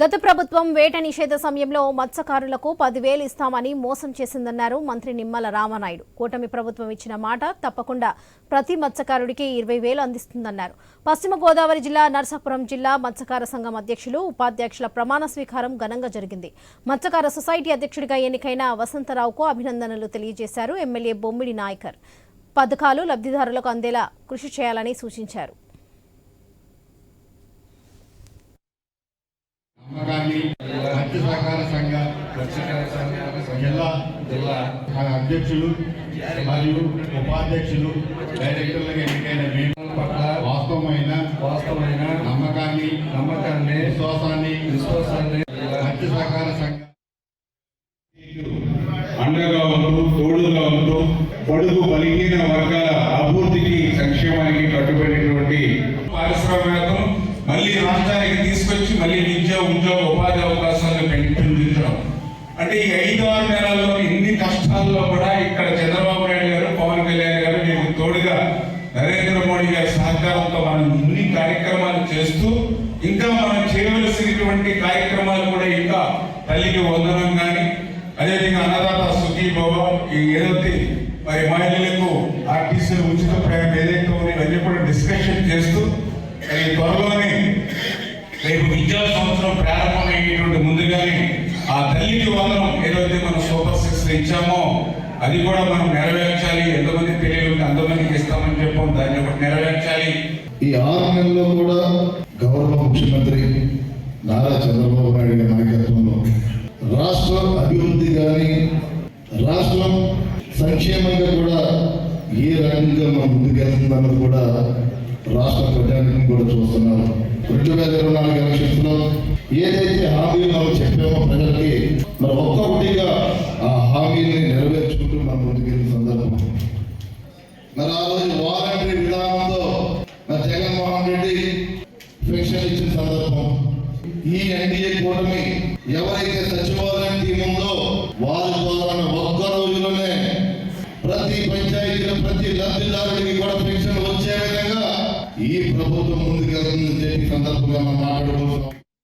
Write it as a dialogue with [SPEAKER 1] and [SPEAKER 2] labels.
[SPEAKER 1] గత ప్రభుత్వం వేట నిషేధ సమయంలో మత్స్యకారులకు పదివేలు ఇస్తామని మోసం చేసిందన్నారు మంత్రి నిమ్మల రామనాయుడు. కూటమి ప్రభుత్వం ఇచ్చిన మాట తప్పకుండా ప్రతి మత్స్యకారుడికి ఇరవై వేలు అందిస్తుందన్నారు. పశ్చిమ గోదావరి జిల్లా నర్సాపురం జిల్లా మత్స్యకార సంఘం అధ్యక్షులు ఉపాధ్యక్షుల ప్రమాణ స్వీకారం ఘనంగా జరిగింది. మత్స్యకార సొసైటీ అధ్యక్షుడిగా ఎన్నికైన వసంతరావుకు అభినందనలు తెలియజేశారు ఎమ్మెల్యే బొమ్మిడి నాయకర్. పథకాలు లబ్ధిదారులకు అందేలా కృషి చేయాలని సూచించారు.
[SPEAKER 2] మత్స్య సహకార సంఘ జిల్లా
[SPEAKER 3] జిల్లా
[SPEAKER 2] అధ్యక్షులు మరియు ఉపాధ్యక్షులు డైరెక్టర్లుగా ఎన్నికైన మేము
[SPEAKER 3] పట్ల
[SPEAKER 2] వాస్తవమైన
[SPEAKER 3] వాస్తవమైన
[SPEAKER 2] నమ్మకాన్ని
[SPEAKER 3] నమ్మకాన్ని
[SPEAKER 2] విశ్వాసాన్ని
[SPEAKER 3] విశ్వాసాన్ని
[SPEAKER 2] మత్స్య సహకార సంఘ
[SPEAKER 4] అండగా ఉంటూ తోడుగా ఉంటూ పొడుగు బలిగిన వర్గాల అభివృద్ధికి సంక్షేమానికి కట్టుబడినటువంటి పారిశ్రామికం మళ్ళీ రాష్ట్రానికి తీసుకొచ్చి మళ్ళీ విద్య ఉద్యోగ ఉపాధి పెంపొందించడం అంటే ఈ ఐదు ఆరు నెలల్లో ఇన్ని కష్టాల్లో కూడా ఇక్కడ చంద్రబాబు నాయుడు గారు పవన్ కళ్యాణ్ గారు మీకు తోడుగా నరేంద్ర మోడీ గారి సహకారంతో మనం ఇన్ని కార్యక్రమాలు చేస్తూ ఇంకా మనం చేయవలసినటువంటి కార్యక్రమాలు కూడా ఇంకా తల్లికి వందనం కానీ అదేవిధంగా అన్నదాత సుఖీ భవ ఈ ఏదైతే మరి మహిళలకు ఆర్టీసీ ఉచిత ప్రయాణం ఏదైతే ఉందో ఇవన్నీ కూడా డిస్కషన్ చేస్తూ మరి త్వరలోనే రేపు విద్యా సంవత్సరం ప్రారంభమయ్యేటువంటి ముందుగానే ఆ తల్లికి వందనం ఏదైతే మనం సూపర్ సిక్స్ ఇచ్చామో అది కూడా మనం నెరవేర్చాలి. ఎంతమంది పిల్లలు అంతమందికి ఇస్తామని చెప్పాం దాన్ని ఒకటి నెరవేర్చాలి.
[SPEAKER 5] ఈ ఆరు నెలల్లో కూడా గౌరవ ముఖ్యమంత్రి నారా చంద్రబాబు నాయుడు గారి నాయకత్వంలో రాష్ట్ర అభివృద్ధి కానీ రాష్ట్రం సంక్షేమంగా కూడా ఏ రకంగా మనం ముందుకెళ్తుందన్నది కూడా రాష్ట్ర ప్రజానికం కూడా చూస్తున్నారు. రెండు వేల ఇరవై నాలుగు ఎలక్షన్స్లో ఏదైతే హామీలు మనం చెప్పామో ప్రజలకి మరి ఒక్కొక్కటిగా ఆ హామీని నెరవేర్చుకుంటూ మనం ముందుకెళ్ళిన సందర్భం. మరి ఆ రోజు వాలంటరీ విధానంలో మరి జగన్మోహన్ రెడ్డి పెన్షన్ ఇచ్చిన సందర్భం. ఈ ఎన్డీఏ కూటమి ఎవరైతే సచివాలయం టీం ఉందో వారి ద్వారా ఒక్క రోజులోనే ప్రతి పంచాయతీలో ప్రతి లబ్ధిదారుడికి కూడా పెన్షన్ వచ్చే విధంగా ఈ ప్రభుత్వం ముందుకెళ్తుందని చెప్పి సందర్భంగా మనం మాట్లాడుకుంటున్నాం.